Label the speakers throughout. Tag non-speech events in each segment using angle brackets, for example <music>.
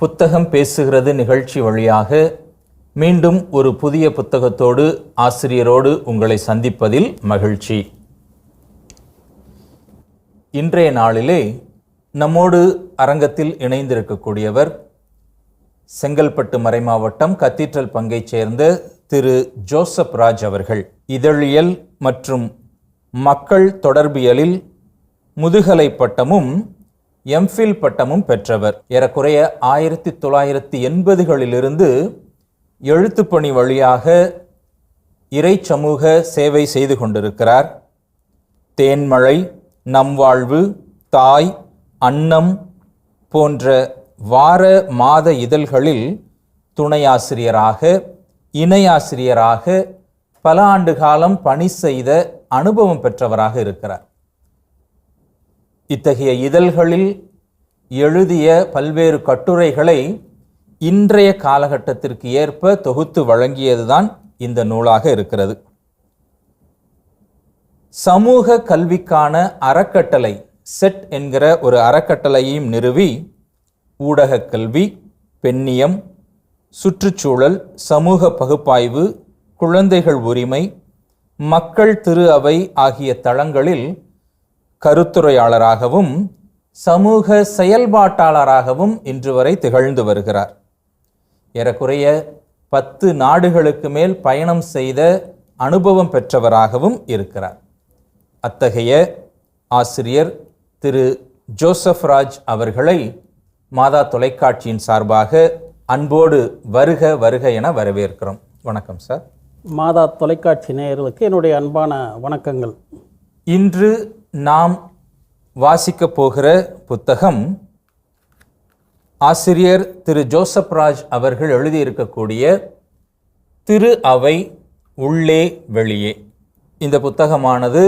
Speaker 1: புத்தகம் பேசுகிறது நிகழ்ச்சி வழியாக மீண்டும் ஒரு புதிய புத்தகத்தோடு ஆசிரியரோடு உங்களை சந்திப்பதில் மகிழ்ச்சி. இன்றைய நாளிலே நம்மோடு அரங்கத்தில் இணைந்திருக்கக்கூடியவர் செங்கல்பட்டு மறைமாவட்டம் கத்தீட்ரல் பங்கைச் சேர்ந்த திரு ஜோசப் ராஜ் அவர்கள். இதழியல் மற்றும் மக்கள் தொடர்பியலில் முதுகலை பட்டமும் எம்ஃபில் பட்டமும் பெற்றவர். ஏறக்குறைய ஆயிரத்தி தொள்ளாயிரத்தி எண்பதுகளிலிருந்து எழுத்துப்பணி வழியாக இறை சமூக சேவை செய்து கொண்டிருக்கிறார். தேன்மழை நம் வாழ்வு தாய் அன்னம் போன்ற வார மாத இதழ்களில் துணையாசிரியராக இணையாசிரியராக பல ஆண்டு காலம் பணி செய்த அனுபவம் பெற்றவராக இருக்கிறார். இத்தகைய இதழ்களில் எழுதிய பல்வேறு கட்டுரைகளை இன்றைய காலகட்டத்திற்கு ஏற்ப தொகுத்து வழங்கியதுதான் இந்த நூலாக இருக்கிறது. சமூக கல்விக்கான அறக்கட்டளை செட் என்கிற ஒரு அறக்கட்டளையையும் நிறுவி ஊடகக் கல்வி பெண்ணியம் சுற்றுச்சூழல் சமூக பகுப்பாய்வு குழந்தைகள் உரிமை மக்கள் திரு அவை ஆகிய தளங்களில் கருத்துரையாளராகவும் சமூக செயல்பாட்டாளராகவும் இன்று வரை திகழ்ந்து வருகிறார். ஏறக்குறைய பத்து நாடுகளுக்கு மேல் பயணம் செய்த அனுபவம் பெற்றவராகவும் இருக்கிறார். அத்தகைய ஆசிரியர் திரு ஜோசப் ராஜ் அவர்களை மாதா தொலைக்காட்சியின் சார்பாக அன்போடு வருக வருக என வரவேற்கிறோம். வணக்கம் சார்.
Speaker 2: மாதா தொலைக்காட்சி நேயர்களுக்கு என்னுடைய அன்பான வணக்கங்கள்.
Speaker 1: இன்று நாம் வாசிக்கப் போகிற புத்தகம் ஆசிரியர் திரு ஜோசப் ராஜ் அவர்கள் எழுதியிருக்கக்கூடிய திரு அவை உள்ளே வெளியே. இந்த புத்தகமானது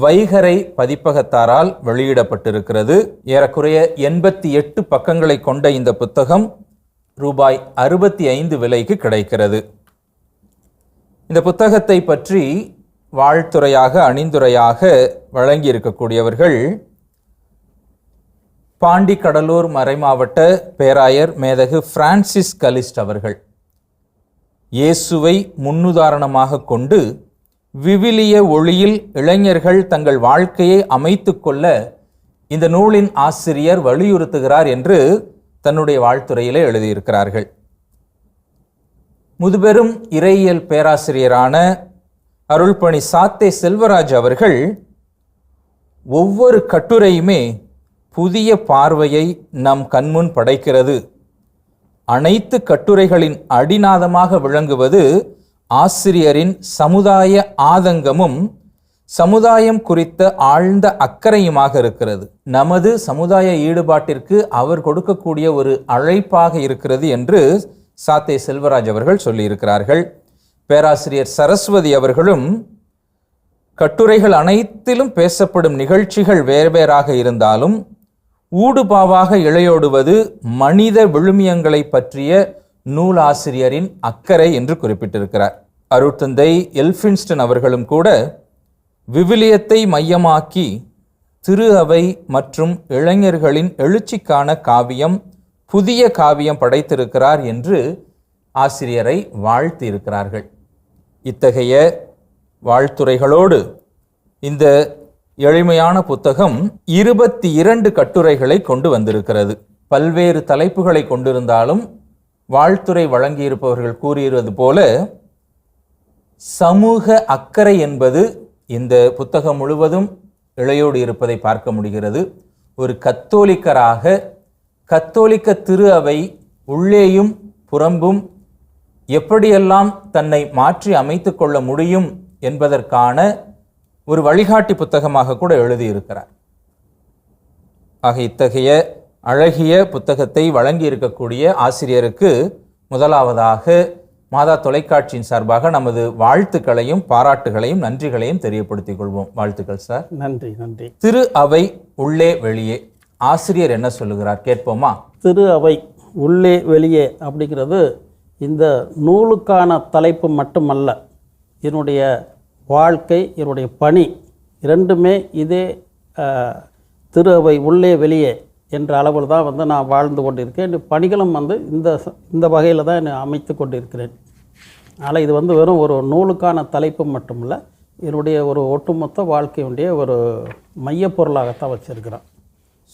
Speaker 1: வைகரை பதிப்பகத்தாரால் வெளியிடப்பட்டிருக்கிறது. ஏறக்குறைய எண்பத்தி எட்டு பக்கங்களை கொண்ட இந்த புத்தகம் ரூபாய் அறுபத்தி ஐந்து விலைக்கு கிடைக்கிறது. இந்த புத்தகத்தை பற்றி வாழ்த்துறையாக அணிந்துரையாக வழங்கி இருக்கக்கூடியவர்கள் பாண்டி கடலூர் மறைமாவட்ட பேராயர் மேதகு பிரான்சிஸ் கலிஸ்ட் அவர்கள். இயேசுவை முன்னுதாரணமாக கொண்டு விவிலிய ஒளியில் இளைஞர்கள் தங்கள் வாழ்க்கையை அமைத்து கொள்ள இந்த நூலின் ஆசிரியர் வலியுறுத்துகிறார் என்று தன்னுடைய வாழ்த்துறையிலே எழுதியிருக்கிறார்கள். முதுபெரும் இறையியல் பேராசிரியரான அருள்பணி சாத்தே செல்வராஜ் அவர்கள் ஒவ்வொரு கட்டுரையுமே புதிய பார்வையை நம் கண்முன் படைக்கிறது. அனைத்து கட்டுரைகளின் அடிநாதமாக விளங்குவது ஆசிரியரின் சமுதாய ஆதங்கமும் சமுதாயம் குறித்த ஆழ்ந்த அக்கறையுமாக இருக்கிறது. நமது சமுதாய ஈடுபாட்டிற்கு அவர் கொடுக்கக்கூடிய ஒரு அழைப்பாக இருக்கிறது என்று சாத்தே செல்வராஜ் அவர்கள் சொல்லியிருக்கிறார்கள். பேராசிரியர் சரஸ்வதி அவர்களும் கட்டுரைகள் அனைத்திலும் பேசப்படும் நிகழ்ச்சிகள் வேறு வேறாக இருந்தாலும் ஊடுபாவாக இழையோடுவது மனித விழுமியங்களை பற்றிய நூலாசிரியரின் அக்கறை என்று குறிப்பிட்டிருக்கிறார். அருட்தந்தை எல்பின்ஸ்டன் அவர்களும் கூட விவிலியத்தை மையமாக்கி திரு அவை மற்றும் இளைஞர்களின் எழுச்சிக்கான காவியம் புதிய காவியம் படைத்திருக்கிறார் என்று ஆசிரியரை வாழ்த்தியிருக்கிறார்கள். இத்தகைய வாழ்த்துரைகளோடு இந்த எளிமையான புத்தகம் இருபத்தி இரண்டு கட்டுரைகளை கொண்டு வந்திருக்கிறது. பல்வேறு தலைப்புகளை கொண்டிருந்தாலும் வாழ்த்துரை வழங்கியிருப்பவர்கள் கூறியிருப்பது போல சமூக அக்கறை என்பது இந்த புத்தகம் முழுவதும் இழையோடு இருப்பதை பார்க்க முடிகிறது. ஒரு கத்தோலிக்கராக கத்தோலிக்க திரு அவை உள்ளேயும் புறம்பும் எப்படியெல்லாம் தன்னை மாற்றி அமைத்துக் கொள்ள முடியும் என்பதற்கான ஒரு வழிகாட்டி புத்தகமாக கூட எழுதியிருக்கிறார். ஆக இத்தகைய அழகிய புத்தகத்தை வழங்கி இருக்கக்கூடிய ஆசிரியருக்கு முதலாவதாக மாதா தொலைக்காட்சியின் சார்பாக நமது வாழ்த்துக்களையும் பாராட்டுகளையும் நன்றிகளையும் தெரியப்படுத்திக் கொள்வோம். வாழ்த்துக்கள் சார்.
Speaker 2: நன்றி நன்றி.
Speaker 1: திரு அவை உள்ளே வெளியே. ஆசிரியர் என்ன சொல்லுகிறார்? கேட்போமா?
Speaker 2: திரு அவை உள்ளே வெளியே அப்படிங்கிறது இந்த நூலுக்கான தலைப்பு மட்டுமல்ல என்னுடைய வாழ்க்கை என்னுடைய பணி இரண்டுமே இதே அஹ், திரு அவை உள்ளே வெளியே என்ற அளவில் தான் வந்து நான் வாழ்ந்து கொண்டிருக்கேன் இந்த பணிகளும் வந்து இந்த இந்த வகையில் தான் நான் அமைத்து கொண்டிருக்கிறேன். அதனால் இது வந்து வெறும் ஒரு நூலுக்கான தலைப்பு மட்டுமல்ல என்னுடைய ஒரு ஒட்டுமொத்த வாழ்க்கையுடைய ஒரு மையப்பொருளாகத்தான் வச்சிருக்கிறேன்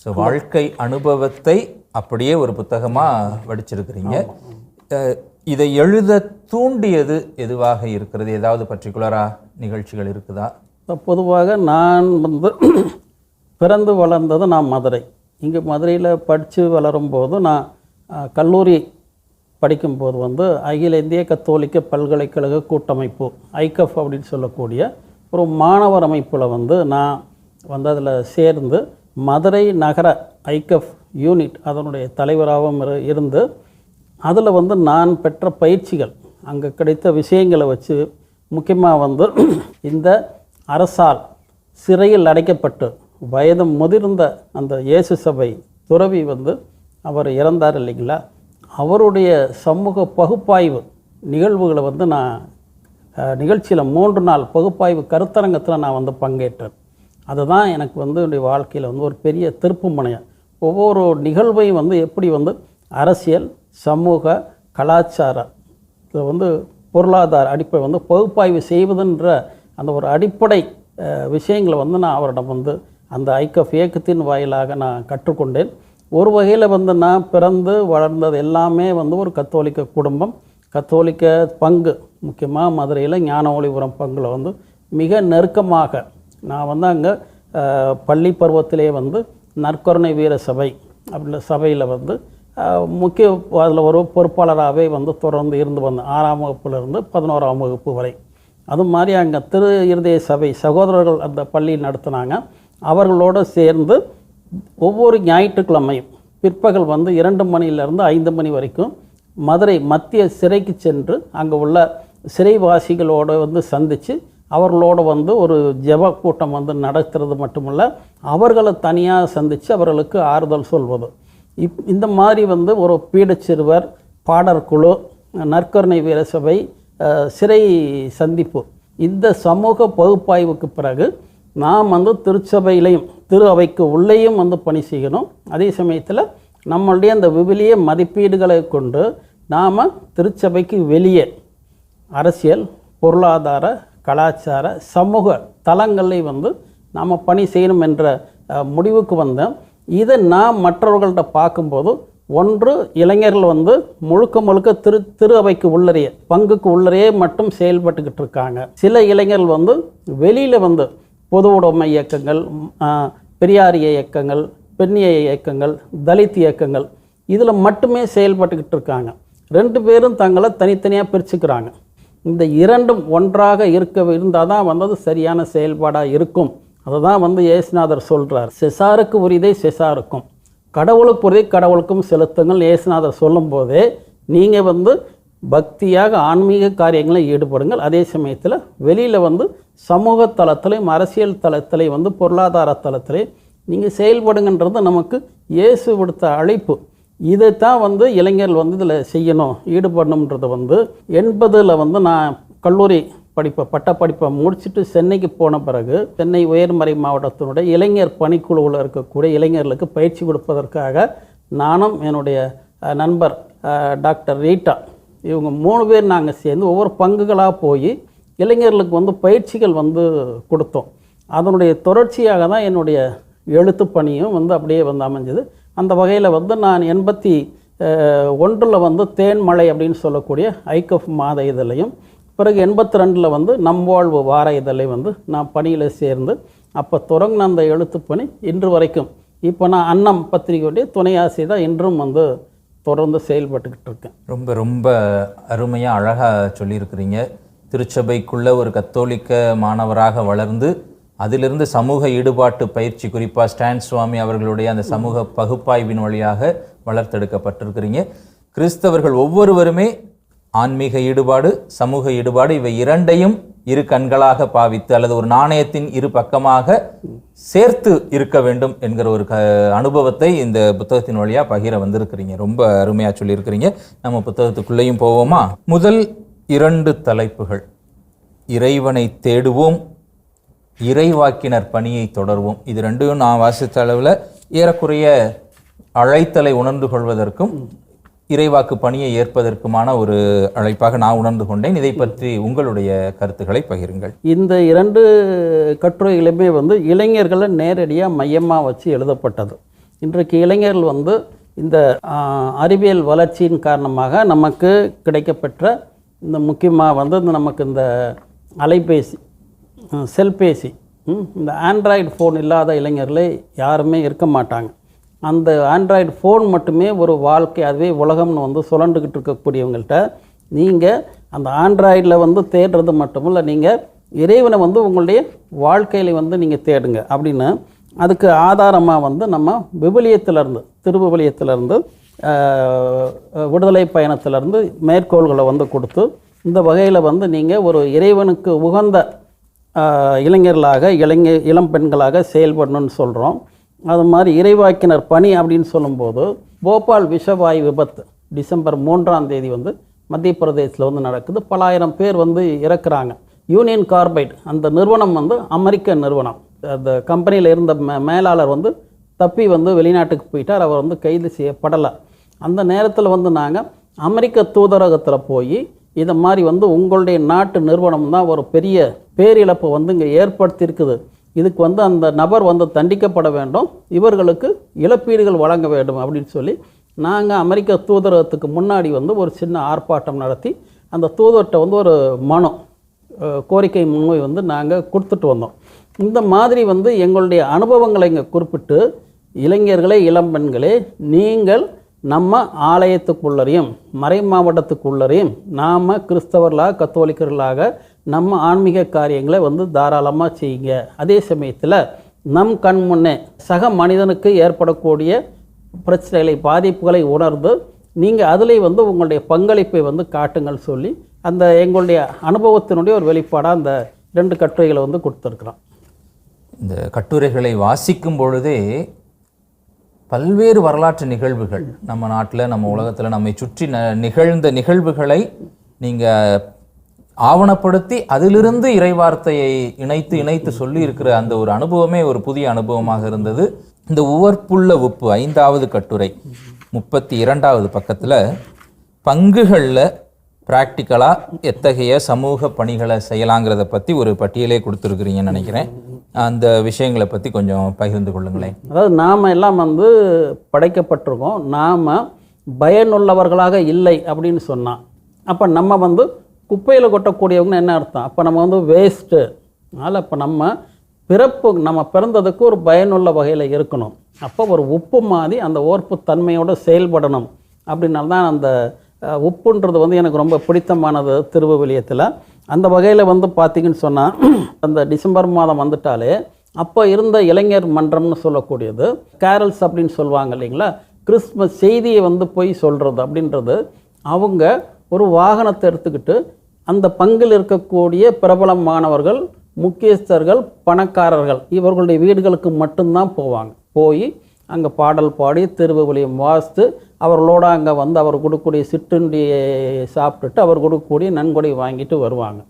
Speaker 1: ஸோ வாழ்க்கை அனுபவத்தை அப்படியே ஒரு புத்தகமாக வடிச்சிருக்கிறீங்க. இதை எழுத தூண்டியது எதுவாக இருக்கிறது? ஏதாவது பர்டிகுலராக நிகழ்ச்சிகள் இருக்குதா?
Speaker 2: இப்போ பொதுவாக நான் வந்து <clears throat> பிறந்து வளர்ந்தது நான் மதுரை. இங்கே மதுரையில் படித்து வளரும்போது நான் கல்லூரி படிக்கும்போது வந்து அகில இந்திய கத்தோலிக்க பல்கலைக்கழக கூட்டமைப்பு ஐகஃப் அப்படின்னு சொல்லக்கூடிய ஒரு மாணவர் அமைப்பில் வந்து நான் வந்து அதில் சேர்ந்து மதுரை நகர ஐகஃப் யூனிட் அதனுடைய தலைவராகவும் இரு- இருந்து அதில் வந்து நான் பெற்ற பயிற்சிகள் அங்கே கிடைத்த விஷயங்களை வச்சு முக்கியமாக வந்து இந்த அரசால் சிறையில் அடைக்கப்பட்டு வயது முதிர்ந்த அந்த இயேசு சபை துறவி வந்து அவர் இறந்தார் இல்லைங்களா? அவருடைய சமூக பகுப்பாய்வு நிகழ்வுகளை வந்து நான் நிகழ்ச்சியில் மூன்று நாள் பகுப்பாய்வு கருத்தரங்கத்தில் நான் வந்து பங்கேற்றேன். அதுதான் எனக்கு வந்து என்னுடைய வாழ்க்கையில் வந்து ஒரு பெரிய திருப்பு முனையம் ஒவ்வொரு நிகழ்வையும் வந்து எப்படி வந்து அரசியல் சமூக கலாச்சார இதை வந்து பொருளாதார அடிப்படை வந்து பகுப்பாய்வு செய்வதுன்ற அந்த ஒரு அடிப்படை விஷயங்களை வந்து நான் அவரிடம் வந்து அந்த ஐக்கஃப் இயக்கத்தின் வாயிலாக நான் கற்றுக்கொண்டேன். ஒரு வகையில் வந்து நான் பிறந்து வளர்ந்தது எல்லாமே வந்து ஒரு கத்தோலிக்க குடும்பம். கத்தோலிக்க பங்கு முக்கியமாக மதுரையில் ஞான ஒளிபுரம் பங்கில் வந்து மிக நெருக்கமாக நான் வந்து அங்கே பள்ளி பருவத்திலே வந்து நற்கருணை வீர சபை அப்படின்ற சபையில் வந்து முக்கிய அதில் ஒரு பொறுப்பாளராகவே வந்து தொடர்ந்து இருந்து வந்தேன் ஆறாம் வகுப்புலேருந்து பதினோராம் வகுப்பு வரை. அது மாதிரி அங்கே திரு இருதய சபை சகோதரர்கள் அந்த பள்ளி நடத்தினாங்க. அவர்களோடு சேர்ந்து ஒவ்வொரு ஞாயிற்றுக்கிழமையும் பிற்பகல் வந்து இரண்டு மணியிலிருந்து ஐந்து மணி வரைக்கும் மதுரை மத்திய சிறைக்கு சென்று அங்கே உள்ள சிறைவாசிகளோடு வந்து சந்தித்து அவர்களோடு வந்து ஒரு ஜெப கூட்டம் வந்து நடத்துறது மட்டுமல்ல அவர்களை தனியாக சந்தித்து அவர்களுக்கு ஆறுதல் சொல்வது. இப் இந்த மாதிரி வந்து ஒரு பீடச்சிறுவர் பாடற்குழு நற்கருணை வீரசபை சபை சிறை சந்திப்பு. இந்த சமூக பகுப்பாய்வுக்கு பிறகு நாம் வந்து திருச்சபையிலையும் திரு அவைக்கு உள்ளேயும் வந்து பணி செய்யணும். அதே சமயத்தில் நம்மளுடைய அந்த விவிலிய மதிப்பீடுகளை கொண்டு நாம் திருச்சபைக்கு வெளியே அரசியல் பொருளாதார கலாச்சார சமூக தளங்களை வந்து நாம் பணி செய்யணும் என்ற முடிவுக்கு வந்தேன் இதை நாம் மற்றவர்கள்ட்ட பார்க்கும்போது ஒன்று இளைஞர்கள் வந்து முழுக்க முழுக்க திரு திரு அவைக்கு உள்ளறையே பங்குக்கு உள்ளறையே மட்டும் செயல்பட்டுக்கிட்டு இருக்காங்க. சில இளைஞர்கள் வந்து வெளியில் வந்து பொது உடைமை இயக்கங்கள் பெரியாரிய இயக்கங்கள் பெண்ணிய இயக்கங்கள் தலித் இயக்கங்கள் இதில் மட்டுமே செயல்பட்டுக்கிட்டு இருக்காங்க. ரெண்டு பேரும் தங்களை தனித்தனியாக பிரிச்சுக்கிறாங்க. இந்த இரண்டும் ஒன்றாக இருக்க இருந்தால் தான் வந்தது சரியான செயல்பாடாக இருக்கும். அதை தான் வந்து இயேசுநாதர் சொல்கிறார் செசாருக்கு உரிதை செசாருக்கும். கடவுளுக்கு உரிதை கடவுளுக்கும் செலுத்துங்கள் ஏசுநாதர் சொல்லும்போதே நீங்கள் வந்து பக்தியாக ஆன்மீக காரியங்களில் ஈடுபடுங்கள். அதே சமயத்தில் வெளியில் வந்து சமூக தளத்திலையும் அரசியல் தளத்திலையும் வந்து பொருளாதார தளத்திலையும் நீங்கள் செயல்படுங்கன்றது நமக்கு இயேசு விடுத்த அழைப்பு. இதைத்தான் வந்து இளைஞர்கள் வந்து இதில் செய்யணும் ஈடுபடணுன்றது வந்து எண்பதில் வந்து நான் கல்லூரி படிப்பை பட்டப்படிப்பை முடிச்சுட்டு சென்னைக்கு போன பிறகு சென்னை உயர்மறை மாவட்டத்தினுடைய இளைஞர் பணிக்குழுவில் இருக்கக்கூடிய இளைஞர்களுக்கு பயிற்சி கொடுப்பதற்காக நானும் என்னுடைய நண்பர் டாக்டர் ரீட்டா இவங்க மூணு பேர் நாங்கள் சேர்ந்து ஒவ்வொரு பங்குகளாக போய் இளைஞர்களுக்கு வந்து பயிற்சிகள் வந்து கொடுத்தோம். அதனுடைய தொடர்ச்சியாக தான் என்னுடைய எழுத்து பணியும் வந்து அப்படியே வந்து அமைஞ்சது. அந்த வகையில் வந்து நான் எண்பத்தி ஒன்றில் வந்து தேன்மலை அப்படின்னு சொல்லக்கூடிய ஐகஃப் மாத இதழையும் பிறகு எண்பத்தி ரெண்டில் வந்து நம்வாழ்வு வார இதழை வந்து நான் பணியில் சேர்ந்து அப்போ தொடங்கின அந்த எழுத்து பணி இன்று வரைக்கும். இப்போ நான் அன்னம் பத்திரிகையுடைய துணை ஆசிரியர் தான் இன்றும் வந்து தொடர்ந்து செயல்பட்டுக்கிட்டு இருக்கேன்.
Speaker 1: ரொம்ப ரொம்ப அருமையாக அழகாக சொல்லியிருக்கிறீங்க. திருச்சபைக்குள்ள ஒரு கத்தோலிக்க மாணவராக வளர்ந்து அதிலிருந்து சமூக ஈடுபாட்டு பயிற்சி குறிப்பாக ஸ்டான் சுவாமி அவர்களுடைய அந்த சமூக பகுப்பாய்வின் வழியாக வளர்த்தெடுக்கப்பட்டிருக்கிறீங்க. கிறிஸ்தவர்கள் ஒவ்வொருவருமே ஆன்மீக ஈடுபாடு சமூக ஈடுபாடு இவை இரண்டையும் இரு கண்களாக பாவித்து அல்லது ஒரு நாணயத்தின் இரு பக்கமாக சேர்த்து இருக்க வேண்டும் என்கிற ஒரு க அனுபவத்தை இந்த புத்தகத்தின் வழியாக பகிர வந்திருக்கிறீங்க. ரொம்ப அருமையாக சொல்லியிருக்கிறீங்க. நம்ம புத்தகத்துக்குள்ளேயும் போவோமா? முதல் இரண்டு தலைப்புகள். இறைவனை தேடுவோம் இறைவாக்கினர் பணியை தொடர்வோம். இது ரெண்டும் நான் வாசித்த அளவில் ஏறக்குறைய அழைத்தலை உணர்ந்து கொள்வதற்கும் இறைவாக்கு பணியை ஏற்பதற்குமான ஒரு அழைப்பாக நான் உணர்ந்து கொண்டேன். இதை பற்றி உங்களுடைய கருத்துக்களை பகிருங்கள்.
Speaker 2: இந்த இரண்டு கட்டுரைகளுமே வந்து இளைஞர்களை நேரடியாக மையமாக வச்சு எழுதப்பட்டது. இன்றைக்கு இளைஞர்கள் வந்து இந்த அறிவியல் வளர்ச்சியின் காரணமாக நமக்கு கிடைக்கப்பெற்ற இந்த முக்கியமாக வந்து இந்த நமக்கு இந்த அலைபேசி செல்பேசி இந்த ஆண்ட்ராய்டு ஃபோன் இல்லாத இளைஞர்களே யாருமே இருக்க மாட்டாங்க. அந்த ஆண்ட்ராய்டு ஃபோன் மட்டுமே ஒரு வாழ்க்கை அதுவே உலகம்னு வந்து சுழண்டுக்கிட்டு இருக்கக்கூடியவங்கள்ட்ட நீங்கள் அந்த ஆண்ட்ராய்டில் வந்து தேடுறது மட்டுமில்ல நீங்கள் இறைவனை வந்து உங்களுடைய வாழ்க்கையில வந்து நீங்கள் தேடுங்க. அப்படின்னு அதுக்கு ஆதாரமாக வந்து நம்ம விவிலியத்திலேருந்து திருவிவிலியத்திலேருந்து விடுதலை பயணத்திலேருந்து மேற்கோள்களை வந்து கொடுத்து இந்த வகையில் வந்து நீங்கள் ஒரு இறைவனுக்கு உகந்த இளைஞர்களாக இளைஞ இளம் பெண்களாக செயல்படணும்னு சொல்கிறோம் அது மாதிரி இறைவாக்கினர் பணி அப்படின்னு சொல்லும்போது போபால் விஷவாயு விபத்து டிசம்பர் மூன்றாம் தேதி வந்து மத்திய பிரதேசத்தில் வந்து நடக்குது. பலாயிரம் பேர் வந்து இறக்குறாங்க. யூனியன் கார்பைட் அந்த நிறுவனம் வந்து அமெரிக்க நிறுவனம். அந்த கம்பெனியில் இருந்த மே மேலாளர் வந்து தப்பி வந்து வெளிநாட்டுக்கு போயிட்டார். அவர் வந்து கைது செய்யப்படலை. அந்த நேரத்தில் வந்து நாங்கள் அமெரிக்க தூதரகத்தில் போய் இதை மாதிரி வந்து உங்களுடைய நாட்டு நிறுவனம் தான் ஒரு பெரிய பேரிழப்பு வந்து இங்கே ஏற்படுத்தியிருக்குது. இதுக்கு வந்து அந்த நபர் வந்து தண்டிக்கப்பட வேண்டும் இவர்களுக்கு இழப்பீடுகள் வழங்க வேண்டும் அப்படின்னு சொல்லி நாங்கள் அமெரிக்க தூதரகத்துக்கு முன்னாடி வந்து ஒரு சின்ன ஆர்ப்பாட்டம் நடத்தி அந்த தூதர்கிட்ட வந்து ஒரு மனம் கோரிக்கை முன்வை வந்து நாங்கள் கொடுத்துட்டு வந்தோம். இந்த மாதிரி வந்து எங்களுடைய அனுபவங்களை இங்கே குறிப்பிட்டு இளைஞர்களே இளம்பெண்களே நீங்கள் நம்ம ஆலயத்துக்குள்ளரையும் மறை மாவட்டத்துக்குள்ளரையும் நாம் கிறிஸ்தவர்களாக கத்தோலிக்கர்களாக நம்ம ஆன்மீக காரியங்களை வந்து தாராளமாக செய்யுங்க. அதே சமயத்தில் நம் கண் முன்னே சக மனிதனுக்கு ஏற்படக்கூடிய பிரச்சனைகளை பாதிப்புகளை உணர்ந்து நீங்கள் அதிலே வந்து உங்களுடைய பங்களிப்பை வந்து காட்டுங்கள் சொல்லி அந்த எங்களுடைய அனுபவத்தினுடைய ஒரு வெளிப்பாடாக அந்த ரெண்டு கட்டுரைகளை வந்து கொடுத்துருக்குறோம்.
Speaker 1: இந்த கட்டுரைகளை வாசிக்கும் பொழுதே பல்வேறு வரலாற்று நிகழ்வுகள் நம்ம நாட்டில் நம்ம உலகத்தில் நம்மை சுற்றி ந நிகழ்ந்த நிகழ்வுகளை நீங்கள் ஆவணப்படுத்தி அதிலிருந்து இறைவார்த்தையை இணைத்து இணைத்து சொல்லி இருக்கிற அந்த ஒரு அனுபவமே ஒரு புதிய அனுபவமாக இருந்தது. இந்த உவர்ப்புள்ள உப்பு ஐந்தாவது கட்டுரை முப்பத்தி இரண்டாவது பக்கத்தில் பங்குகளில் ப்ராக்டிக்கலாக எத்தகைய சமூக பணிகளை செய்யலாங்கிறத பற்றி ஒரு பட்டியலே கொடுத்துருக்குறீங்கன்னு நினைக்கிறேன். அந்த விஷயங்களை பற்றி கொஞ்சம் பகிர்ந்து கொள்ளுங்களேன்.
Speaker 2: அதாவது நாம் எல்லாம் வந்து படைக்கப்பட்டிருக்கோம். நாம் பயனுள்ளவர்களாக இல்லை அப்படின்னு சொன்னான் அப்போ நம்ம வந்து குப்பையில் கொட்டக்கூடியவங்கன்னு என்ன அர்த்தம்? அப்போ நம்ம வந்து வேஸ்ட்டு அதனால் இப்போ நம்ம பிறப்பு நம்ம பிறந்ததுக்கு ஒரு பயனுள்ள வகையில் இருக்கணும். அப்போ ஒரு உப்பு மாதிரி அந்த ஓர்ப்பு தன்மையோடு செயல்படணும். அப்படின்னால தான் அந்த உப்புன்றது வந்து எனக்கு ரொம்ப பிடித்தமானது திருவவிலியத்தில் அந்த வகையில் வந்து பார்த்திங்கன்னு சொன்னால் அந்த டிசம்பர் மாதம் வந்துட்டாலே அப்போ இருந்த இளைஞர் மன்றம்னு சொல்லக்கூடியது கேரல்ஸ் அப்படின்னு சொல்லுவாங்க இல்லைங்களா? கிறிஸ்மஸ் செய்தியை வந்து போய் சொல்கிறது அப்படின்றது அவங்க ஒரு வாகனத்தை எடுத்துக்கிட்டு அந்த பங்கில் இருக்கக்கூடிய பிரபலமானவர்கள் முக்கியஸ்தர்கள் பணக்காரர்கள் இவர்களுடைய வீடுகளுக்கு மட்டும்தான் போவாங்க. போய் அங்கே பாடல் பாடி திருவுவலியம் வாசித்து அவர்களோட அங்கே வந்து அவர் கொடுக்கக்கூடிய சிற்றுண்டியை சாப்பிட்டுட்டு அவர் கொடுக்கக்கூடிய நன்கொடை வாங்கிட்டு வருவாங்க.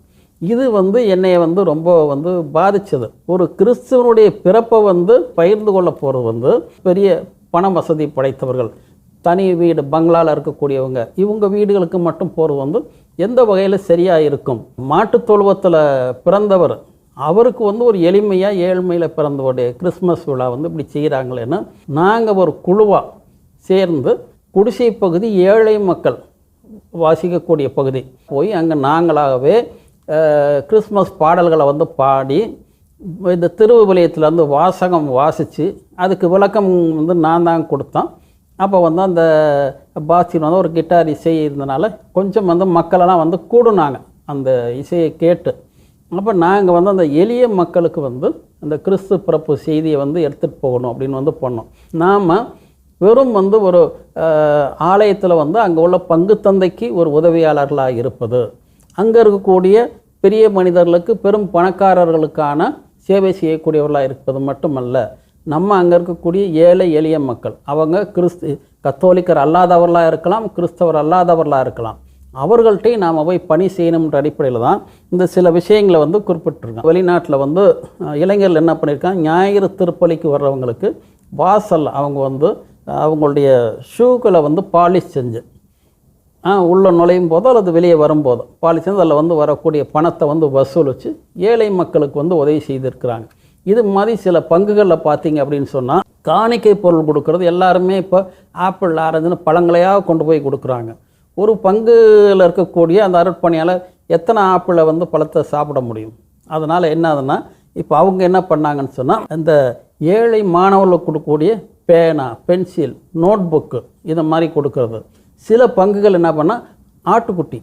Speaker 2: இது வந்து என்னையை வந்து ரொம்ப வந்து பாதித்தது ஒரு கிறிஸ்துவனுடைய பிறப்பை வந்து பகிர்ந்து கொள்ள போகிறது வந்து பெரிய பண வசதி படைத்தவர்கள் தனி வீடு பங்களாவில் இருக்கக்கூடியவங்க இவங்க வீடுகளுக்கு மட்டும் போகிறது வந்து எந்த வகையில் சரியாக இருக்கும்? மாட்டுத் தொழுவத்தில் பிறந்தவர் அவருக்கு வந்து ஒரு எளிமையாக ஏழ்மையில் பிறந்தவருடைய கிறிஸ்மஸ் விழா வந்து இப்படி செய்கிறாங்களேன்னு நாங்கள் ஒரு குழுவாக சேர்ந்து குடிசை பகுதி ஏழை மக்கள் வாசிக்கக்கூடிய பகுதி போய் அங்கே நாங்களாகவே கிறிஸ்மஸ் பாடல்களை வந்து பாடி இந்த திருவிவிலியத்தில் வந்து வாசகம் வாசித்து அதுக்கு விளக்கம் வந்து நான் தான் கொடுத்தேன். அப்போ வந்து அந்த பாசின் வந்து ஒரு கிட்டார் இசை இருந்தனால கொஞ்சம் வந்து மக்களெல்லாம் வந்து கூடுனாங்க அந்த இசையை கேட்டு. அப்போ நாங்கள் வந்து அந்த எளிய மக்களுக்கு வந்து அந்த கிறிஸ்து பிறப்பு செய்தியை வந்து எடுத்துகிட்டு போகணும் அப்படின்னு வந்து பண்ணோம். நாம் வெறும் வந்து ஒரு ஆலயத்தில் வந்து அங்கே உள்ள பங்கு தந்தைக்கு ஒரு உதவியாளர்களாக இருப்பது. அங்கே இருக்கக்கூடிய பெரிய மனிதர்களுக்கு பெரும் பணக்காரர்களுக்கான சேவை செய்யக்கூடியவர்களாக இருப்பது மட்டுமல்ல. நம்ம அங்கே இருக்கக்கூடிய ஏழை எளிய மக்கள். அவங்க கிறிஸ்து கத்தோலிக்கர் அல்லாதவர்களாக இருக்கலாம் கிறிஸ்தவர் அல்லாதவர்களாக இருக்கலாம். அவர்கள்ட்டையும் நாம் போய் பணி செய்யணுன்ற அடிப்படையில் தான் இந்த சில விஷயங்களை வந்து குறிப்பிட்டிருக்கோம் வெளிநாட்டில் வந்து இளைஞர்கள் என்ன பண்ணியிருக்காங்க? ஞாயிறு திருப்பலிக்கு வர்றவங்களுக்கு வாசல் அவங்க வந்து அவங்களுடைய ஷூக்களை வந்து பாலிஷ் செஞ்சு உள்ளே நுழையும் போதோ அல்லது வெளியே வரும்போதோ பாலிஷ் செஞ்சு அதில் வந்து வரக்கூடிய பணத்தை வந்து வசூலித்து ஏழை மக்களுக்கு வந்து உதவி செய்திருக்கிறாங்க. இது மாதிரி சில பங்குகளில் பார்த்தீங்க அப்படின்னு சொன்னால் காணிக்கை பொருள் கொடுக்கறது எல்லாருமே இப்போ ஆப்பிள் ஆரஞ்சுன்னு பழங்களையாக கொண்டு போய் கொடுக்குறாங்க. ஒரு பங்குல இருக்கக்கூடிய அந்த அருட்பணியால் எத்தனை ஆப்பிளை வந்து பழத்தை சாப்பிட முடியும்? அதனால் என்ன ஆகுதுன்னா இப்போ அவங்க என்ன பண்ணாங்கன்னு சொன்னால் இந்த ஏழை மாணவர்களுக்கு கொடுக்கக்கூடிய பேனா பென்சில் நோட் புக்கு இதை மாதிரி கொடுக்கறது. சில பங்குகள் என்ன பண்ணால் ஆட்டுக்குட்டி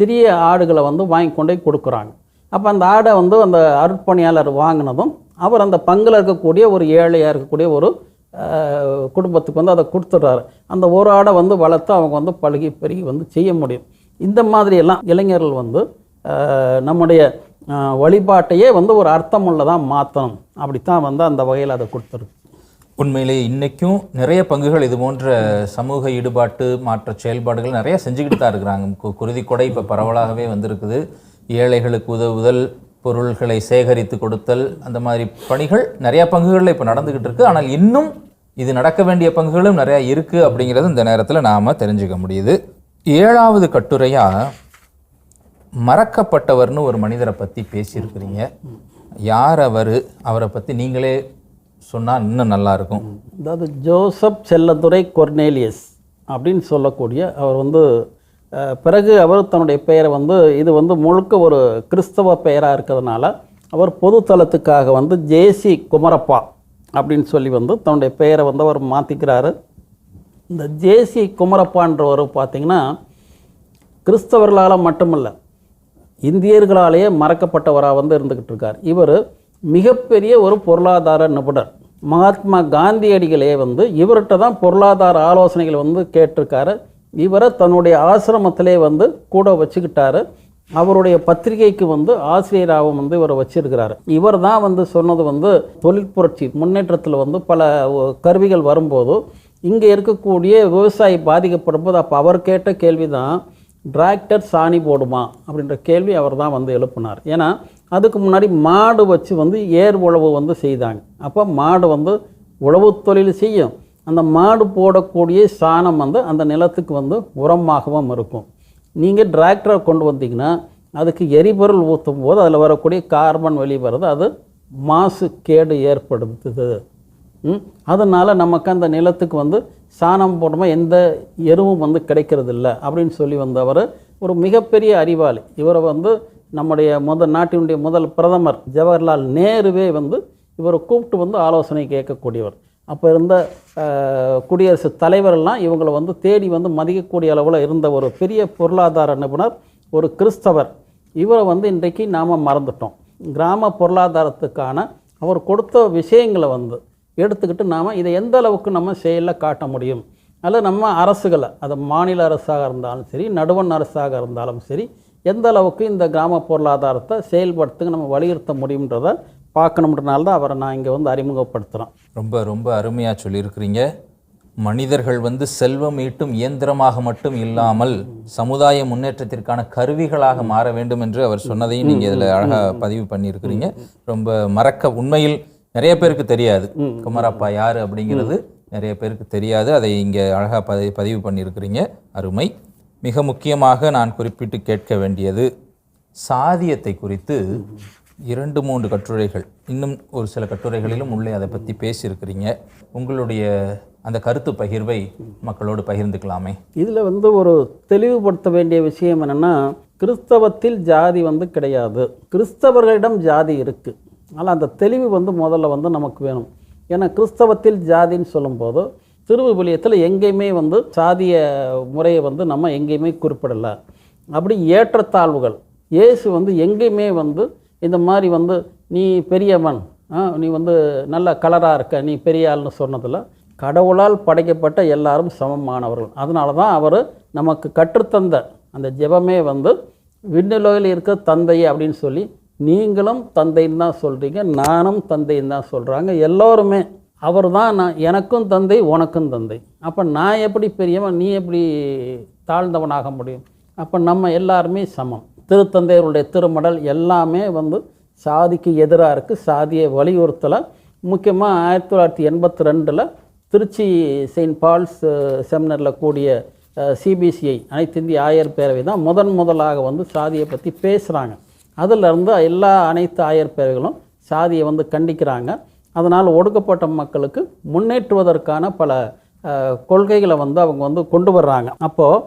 Speaker 2: சிறிய ஆடுகளை வந்து வாங்கி கொண்டு போய் கொடுக்குறாங்க. அப்போ அந்த ஆடை வந்து அந்த அருட்பணியாளர் வாங்கினதும் அவர் அந்த பங்கில் இருக்கக்கூடிய ஒரு ஏழையாக இருக்கக்கூடிய ஒரு குடும்பத்துக்கு வந்து அதை கொடுத்துட்றாரு. அந்த ஒரு ஆடை வந்து வளர்த்து அவங்க வந்து பழகி பெருகி வந்து செய்ய முடியும். இந்த மாதிரியெல்லாம் இளைஞர்கள் வந்து நம்முடைய வழிபாட்டையே வந்து ஒரு அர்த்தமுள்ளதாக மாற்றணும் அப்படித்தான் வந்து அந்த வகையில் அதை கொடுத்துருக்கு.
Speaker 1: உண்மையிலே இன்றைக்கும் நிறைய பங்குகள் இது போன்ற சமூக ஈடுபாட்டு மாற்ற செயல்பாடுகள் நிறைய செஞ்சுக்கிட்டு தான் இருக்கிறாங்க. கு- குருதி கொடை இப்போ பரவலாகவே வந்திருக்குது. ஏழைகளுக்கு உதவுதல் பொருள்களை சேகரித்து கொடுத்தல் அந்த மாதிரி பணிகள் நிறைய பங்குகளில் இப்போ நடந்துக்கிட்டு இருக்கு. ஆனால் இன்னும் இது நடக்க வேண்டிய பங்குகளும் நிறையா இருக்குது அப்படிங்கிறது இந்த நேரத்தில் நாம் தெரிஞ்சுக்க முடியுது. ஏழாவது கட்டுரையாக மறக்கப்பட்டவர்னு ஒரு மனிதரை பற்றி பேசியிருக்கிறீங்க. யார் அவர்? அவரை பற்றி நீங்களே சொன்னால் இன்னும் நல்லாயிருக்கும்
Speaker 2: அதாவது ஜோசப் செல்லத்துறை கொர்னேலியஸ் அப்படின்னு சொல்லக்கூடிய அவர் வந்து பிறகு அவர் தன்னுடைய பெயரை வந்து இது வந்து முழுக்க ஒரு கிறிஸ்தவ பெயராக இருக்கிறதுனால அவர் பொதுத்தளத்துக்காக வந்து ஜேசி குமரப்பா அப்படின்னு சொல்லி வந்து தன்னுடைய பெயரை வந்து அவர் மாற்றிக்கிறாரு இந்த ஜேசி குமரப்பான்றவர் பார்த்திங்கன்னா கிறிஸ்தவர்களால் மட்டுமல்ல இந்தியர்களாலேயே மறக்கப்பட்டவராக வந்து இருந்துக்கிட்டு இருக்கார். இவர் மிகப்பெரிய ஒரு பொருளாதார நிபுணர். மகாத்மா காந்தியடிகளே வந்து இவர்கிட்ட தான் பொருளாதார ஆலோசனைகள் வந்து கேட்டிருக்காரு. இவரை தன்னுடைய ஆசிரமத்திலே வந்து கூட வச்சுக்கிட்டாரு. அவருடைய பத்திரிகைக்கு வந்து ஆசிரியராகவும் வந்து இவரை வச்சிருக்கிறார். இவர் தான் வந்து சொன்னது வந்து தொழில் புரட்சி முன்னேற்றத்தில் வந்து பல கருவிகள் வரும்போது இங்கே இருக்கக்கூடிய விவசாயி பாதிக்கப்படும் போது அப்போ அவர் கேட்ட கேள்வி தான் டிராக்டர் சாணி போடுமா? அப்படின்ற கேள்வி அவர் தான் வந்து எழுப்பினார். ஏன்னா அதுக்கு முன்னாடி மாடு வச்சு வந்து ஏர் உழவு வந்து செய்தாங்க. அப்போ மாடு வந்து உழவு தொழில் செய்யும். அந்த மாடு போடக்கூடிய சாணம் வந்து அந்த நிலத்துக்கு வந்து உரமாகவும் இருக்கும். நீங்கள் டிராக்டரை கொண்டு வந்தீங்கன்னா அதுக்கு எரிபொருள் ஊற்றும் போது அதில் வரக்கூடிய கார்பன் வெளியே அது மாசு கேடு ஏற்படுத்துது அதனால் நமக்கு அந்த நிலத்துக்கு வந்து சாணம் போடாமல் எந்த எருவும் வந்து கிடைக்கிறது இல்லை அப்படின்னு சொல்லி வந்தவர் ஒரு மிகப்பெரிய அறிவாளி. இவரை வந்து நம்முடைய முதல் நாட்டினுடைய முதல் பிரதமர் ஜவஹர்லால் நேருவே வந்து இவரை கூப்பிட்டு வந்து ஆலோசனை கேட்கக்கூடியவர். அப்போ இருந்த குடியரசு குடியரசுத் தலைவரெல்லாம் இவங்களை வந்து தேடி வந்து மதிக்கக்கூடிய அளவில் இருந்த ஒரு பெரிய பொருளாதார நிபுணர் ஒரு கிறிஸ்தவர். இவரை வந்து இன்றைக்கு நாம் மறந்துட்டோம். கிராம பொருளாதாரத்துக்கான அவர் கொடுத்த விஷயங்களை வந்து எடுத்துக்கிட்டு நாம் இதை எந்த அளவுக்கு நம்ம செயலில் காட்ட முடியும்? அல்லது நம்ம அரசுகளை அது மாநில அரசாக இருந்தாலும் சரி நடுவண் அரசாக இருந்தாலும் சரி எந்த அளவுக்கு இந்த கிராம பொருளாதாரத்தை செயல்படுத்துங்க நம்ம வலியுறுத்த முடியுன்றதை பார்க்கணுன்றனால தான் அவரை நான் இங்கே வந்து அறிமுகப்படுத்துகிறேன்.
Speaker 1: ரொம்ப ரொம்ப அருமையாக சொல்லியிருக்கிறீங்க. மனிதர்கள் வந்து செல்வம் ஈட்டும் இயந்திரமாக மட்டும் இல்லாமல் சமுதாய முன்னேற்றத்திற்கான கருவிகளாக மாற வேண்டும் என்று அவர் சொன்னதையும் நீங்கள் இதில் அழகாக பதிவு பண்ணியிருக்கிறீங்க. ரொம்ப மறக்க உண்மையில் நிறைய பேருக்கு தெரியாது. குமரப்பா யார் அப்படிங்கிறது நிறைய பேருக்கு தெரியாது. அதை இங்கே அழகாக பதி பதிவு பண்ணியிருக்கிறீங்க. அருமை. மிக முக்கியமாக நான் குறிப்பிட்டு கேட்க வேண்டியது சாதியத்தை குறித்து இரண்டு மூன்று கட்டுரைகள். இன்னும் ஒரு சில கட்டுரைகளிலும் உள்ளே அதை பற்றி பேசியிருக்கிறீங்க. உங்களுடைய அந்த கருத்து பகிர்வை மக்களோடு பகிர்ந்துக்கலாமே.
Speaker 2: இதில் வந்து ஒரு தெளிவுபடுத்த வேண்டிய விஷயம் என்னென்னா கிறிஸ்தவத்தில் ஜாதி வந்து கிடையாது. கிறிஸ்தவர்களிடம் ஜாதி இருக்குது ஆனால் அந்த தெளிவு வந்து முதல்ல வந்து நமக்கு வேணும். ஏன்னா கிறிஸ்தவத்தில் ஜாதின்னு சொல்லும்போது திருவிவிலியத்தில் எங்கேயுமே வந்து சாதிய முறையை வந்து நம்ம எங்கேயுமே குறிப்பிடலை. அப்படி ஏற்றத்தாழ்வுகள். இயேசு வந்து எங்கேயுமே வந்து இந்த மாதிரி வந்து நீ பெரியவன் ஆ, நீ வந்து நல்ல கலராக இருக்க நீ பெரிய ஆள்னு சொன்னதில் கடவுளால் படைக்கப்பட்ட எல்லாரும் சமமானவர்கள். அதனால தான் அவர் நமக்கு கற்றுத்தந்த அந்த ஜெபமே வந்து விண்ணுலகில் இருக்க தந்தை அப்படின்னு சொல்லி நீங்களும் தந்தைன்னு தான் சொல்கிறீங்க நானும் தந்தைன்னு தான் சொல்கிறாங்க எல்லோருமே. அவர் தான் நான் எனக்கும் தந்தை உனக்கும் தந்தை. அப்போ நான் எப்படி பெரியவன் நீ எப்படி தாழ்ந்தவனாக முடியும்? அப்போ நம்ம எல்லாருமே சமம். திருத்தந்தையருடைய திருமடல் எல்லாமே வந்து சாதிக்கு எதிராக இருக்குது சாதியை வலியுறுத்தலை. முக்கியமாக ஆயிரத்தி தொள்ளாயிரத்தி எண்பத்தி ரெண்டில் திருச்சி செயின்ட் பால்ஸ் செமினரில் கூடிய சிபிசிஐ அனைத்து இந்திய ஆயர் பேரவை தான் முதன் முதலாக வந்து சாதியை பற்றி பேசுகிறாங்க அதிலிருந்து எல்லா அனைத்து ஆயர் பேரவைகளும் சாதியை வந்து கண்டிக்கிறாங்க. அதனால் ஒடுக்கப்பட்ட மக்களுக்கு முன்னேற்றுவதற்கான பல கொள்கைகளை வந்து அவங்க வந்து கொண்டு வர்றாங்க. அப்போது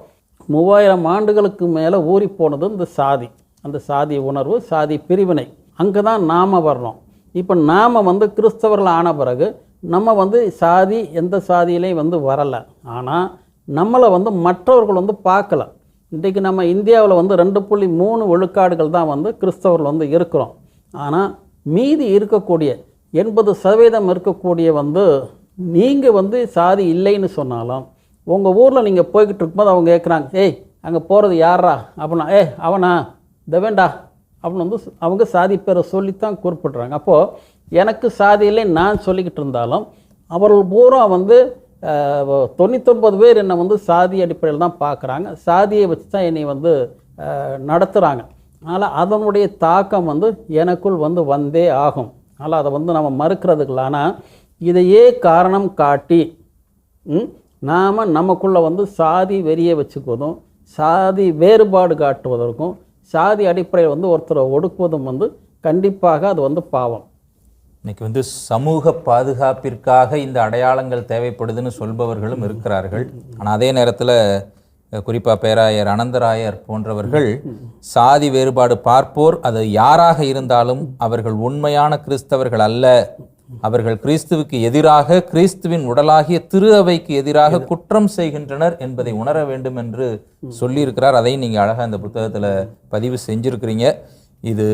Speaker 2: மூவாயிரம் ஆண்டுகளுக்கு மேலே ஊறி போனது இந்த சாதி. அந்த சாதி உணர்வு சாதி பிரிவினை. அங்கே தான் நாம் வர்றோம். இப்போ நாம் வந்து கிறிஸ்தவர்கள் ஆன பிறகு நம்ம வந்து சாதி எந்த சாதியிலையும் வந்து வரலை. ஆனால் நம்மளை வந்து மற்றவர்கள் வந்து பார்க்கல. இன்றைக்கு நம்ம இந்தியாவில் வந்து ரெண்டு புள்ளி மூணு விழுக்காடுகள் தான் வந்து கிறிஸ்தவர்கள் வந்து இருக்கிறோம். ஆனால் மீதி இருக்கக்கூடிய எண்பது சதவீதம் இருக்கக்கூடிய வந்து நீங்கள் வந்து சாதி இல்லைன்னு சொன்னாலும் உங்கள் ஊரில் நீங்கள் போய்கிட்டு இருக்கும்போது அவங்க கேட்குறாங்க ஏய் அங்கே போகிறது யாரா அப்படின்னா ஏ அவனா? தவேண்டா? அப்படின்னு வந்து அவங்க சாதி பேரை சொல்லித்தான் குறிப்பிட்றாங்க. அப்போது எனக்கு சாதியிலே நான் சொல்லிக்கிட்டு இருந்தாலும் அவர்கள் பூரா வந்து அஹ், தொண்ணூத்தொன்பது பேர் என்னை வந்து சாதி அடிப்படையில் தான் பார்க்குறாங்க சாதியை வச்சு தான் என்னை வந்து நடத்துகிறாங்க அதனால் அதனுடைய தாக்கம் வந்து எனக்குள் வந்து வந்தே ஆகும். அதனால் அதை வந்து நம்ம மறுக்கிறதுக்கு ஆனால் இதையே காரணம் காட்டி நாம் நமக்குள்ளே வந்து சாதி வெறியை வச்சுக்குவதும் சாதி வேறுபாடு காட்டுவதற்கும் சாதி அடிப்படையில் வந்து ஒருத்தரை ஒடுக்குவதும் வந்து கண்டிப்பாக அது வந்து பாவம்.
Speaker 1: இன்னைக்கு வந்து சமூக பாதுகாப்பிற்காக இந்த அடையாளங்கள் தேவைப்படுதுன்னு சொல்பவர்களும் இருக்கிறார்கள். ஆனால் அதே நேரத்தில் குறிப்பாக பேராயர் அனந்தராயர் போன்றவர்கள் சாதி வேறுபாடு பார்ப்போர் அது யாராக இருந்தாலும் அவர்கள் உண்மையான கிறிஸ்தவர்கள் அல்ல அவர்கள் கிறிஸ்துவுக்கு எதிராக கிறிஸ்துவின் உடலாகிய திரு அவைக்கு எதிராக குற்றம் செய்கின்றனர் என்பதை உணர வேண்டும் என்று சொல்லியிருக்கிறார். அதையும் நீங்கள் அழகாக இந்த புத்தகத்தில் பதிவு செஞ்சிருக்கிறீங்க. இது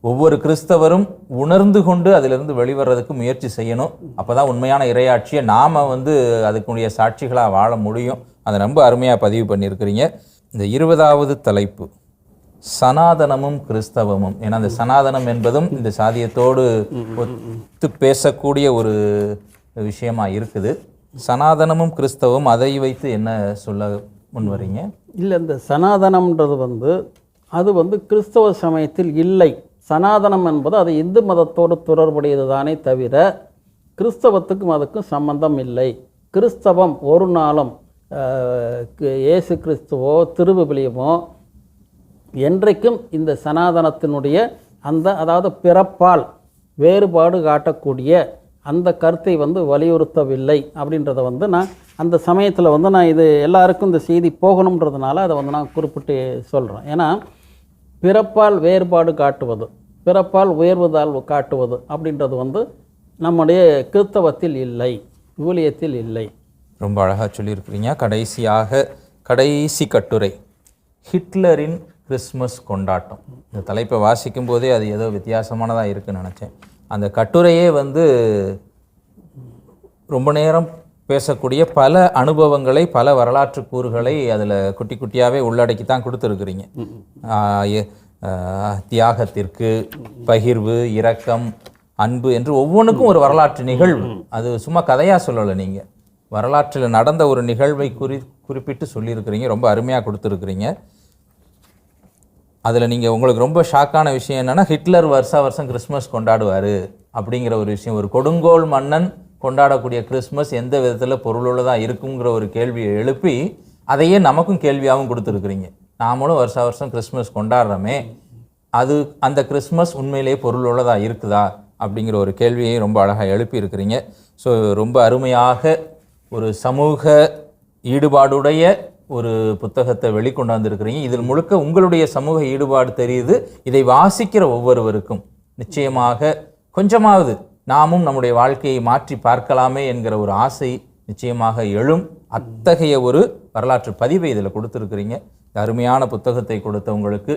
Speaker 1: ஒவ்வொரு கிறிஸ்தவரும் உணர்ந்து கொண்டு அதிலிருந்து வெளிவர்றதுக்கு முயற்சி செய்யணும். அப்பதான் உண்மையான இறையாட்சியை நாம வந்து அதுக்குரிய சாட்சிகளா வாழ முடியும். அதை ரொம்ப அருமையா பதிவு பண்ணியிருக்கிறீங்க. இந்த இருபதாவது தலைப்பு. சனாதனமும் கிறிஸ்தவமும். ஏன்னா அந்த சனாதனம் என்பதும் இந்த சாதியத்தோடு ஒத்து பேசக்கூடிய ஒரு விஷயமா இருக்குது. சனாதனமும் கிறிஸ்தவம் அதை வைத்து என்ன சொல்ல முன்வரீங்க
Speaker 2: இல்லை இந்த சனாதனம்ன்றது வந்து அது வந்து கிறிஸ்தவ சமயத்தில் இல்லை. சனாதனம் என்பது அது இந்து மதத்தோடு தொடர்புடையது தானே தவிர கிறிஸ்தவத்துக்கும் அதுக்கும் சம்பந்தம் இல்லை. கிறிஸ்தவம் ஒரு நாளும் ஏசு இயேசு கிறிஸ்துவோ திருவிபிலியமோ என்றைக்கும் இந்த சனாதனத்தினுடைய அந்த அதாவது பிறப்பால் வேறுபாடு காட்டக்கூடிய அந்த கருத்தை வந்து வலியுறுத்தவில்லை அப்படின்றத வந்து நான் அந்த சமயத்தில் வந்து நான் இது எல்லாருக்கும் இந்த செய்தி போகணுன்றதுனால அதை வந்து நான் குறிப்பிட்டு சொல்கிறேன் ஏன்னா பிறப்பால் வேறுபாடு காட்டுவது பிறப்பால் உயர்வு தாழ்வு காட்டுவது அப்படின்றது வந்து நம்முடைய கிறித்தவத்தில் இல்லை ஊழியத்தில் இல்லை.
Speaker 1: ரொம்ப அழகாக சொல்லியிருக்கிறீங்க. கடைசியாக கடைசி கட்டுரை. ஹிட்லரின் கிறிஸ்மஸ் கொண்டாட்டம். இந்த தலைப்பை வாசிக்கும் போதே அது ஏதோ வித்தியாசமானதாக இருக்குன்னு நினச்சேன். அந்த கட்டுரையே வந்து ரொம்ப நேரம் பேசக்கூடிய பல அனுபவங்களை பல வரலாற்று கூறுகளை அதில் குட்டி குட்டியாகவே உள்ளடக்கி தான் கொடுத்துருக்குறீங்க தியாகத்திற்கு பகிர்வு இரக்கம் அன்பு என்று ஒவ்வொன்றுக்கும் ஒரு வரலாற்று நிகழ்வு. அது சும்மா கதையாக சொல்லலை நீங்கள் வரலாற்றில் நடந்த ஒரு நிகழ்வை குறி குறிப்பிட்டு சொல்லியிருக்கிறீங்க. ரொம்ப அருமையாக கொடுத்துருக்குறீங்க. அதில் நீங்கள் உங்களுக்கு ரொம்ப ஷாக்கான விஷயம் என்னென்னா ஹிட்லர் வருஷா வருஷம் கிறிஸ்மஸ் கொண்டாடுவார் அப்படிங்கிற ஒரு விஷயம். ஒரு கொடுங்கோல் மன்னன் கொண்டாடக்கூடிய கிறிஸ்மஸ் எந்த விதத்தில் பொருளுள்ளதாக இருக்குங்கிற ஒரு கேள்வியை எழுப்பி அதையே நமக்கும் கேள்வியாகவும் கொடுத்துருக்குறீங்க. நாமளும் வருஷா வருஷம் கிறிஸ்மஸ் கொண்டாடுறோமே அது அந்த கிறிஸ்மஸ் உண்மையிலேயே பொருளுள்ளதாக இருக்குதா அப்படிங்கிற ஒரு கேள்வியை ரொம்ப அழகாக எழுப்பியிருக்கிறீங்க ஸோ ரொம்ப அருமையாக ஒரு சமூக ஈடுபாடுடைய ஒரு புத்தகத்தை வெளிக்கொண்டு வந்திருக்கிறீங்க இதில் முழுக்க உங்களுடைய சமூக ஈடுபாடு தெரியுது. இதை வாசிக்கிற ஒவ்வொருவருக்கும். நிச்சயமாக கொஞ்சமாவது நாமும் நம்முடைய வாழ்க்கையை மாற்றி பார்க்கலாமே என்கிற ஒரு ஆசை நிச்சயமாக எழும். அத்தகைய ஒரு வரலாற்று பதிவை இதில் கொடுத்துருக்கிறீங்க. அருமையான புத்தகத்தை கொடுத்த உங்களுக்கு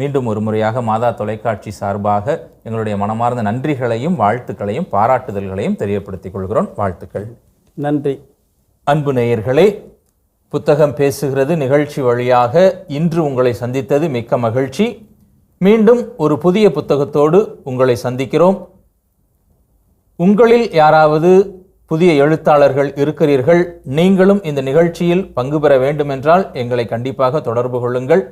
Speaker 1: மீண்டும் ஒரு முறையாக மாதா தொலைக்காட்சி சார்பாக எங்களுடைய மனமார்ந்த நன்றிகளையும் வாழ்த்துக்களையும் பாராட்டுதல்களையும் தெரியப்படுத்திக் கொள்கிறோம். வாழ்த்துக்கள்.
Speaker 2: நன்றி.
Speaker 1: அன்பு நேயர்களே புத்தகம் பேசுகிறது நிகழ்ச்சி வழியாக இன்று உங்களை சந்தித்தது மிக்க மகிழ்ச்சி. மீண்டும் ஒரு புதிய புத்தகத்தோடு உங்களை சந்திக்கிறோம். உங்களில் யாராவது புதிய எழுத்தாளர்கள் இருக்கிறீர்கள் நீங்களும் இந்த நிகழ்ச்சியில் பங்கு பெற வேண்டுமென்றால் எங்களை கண்டிப்பாக தொடர்பு கொள்ளுங்கள்.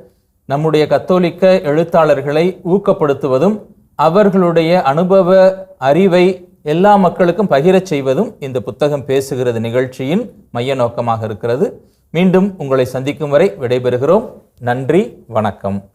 Speaker 1: நம்முடைய கத்தோலிக்க எழுத்தாளர்களை ஊக்கப்படுத்துவதும் அவர்களுடைய அனுபவ அறிவை எல்லா மக்களுக்கும் பகிரச் செய்வதும் இந்த புத்தகம் பேசுகிறது நிகழ்ச்சியின் மைய நோக்கமாக இருக்கிறது. மீண்டும் உங்களை சந்திக்கும் வரை விடைபெறுகிறோம். நன்றி வணக்கம்.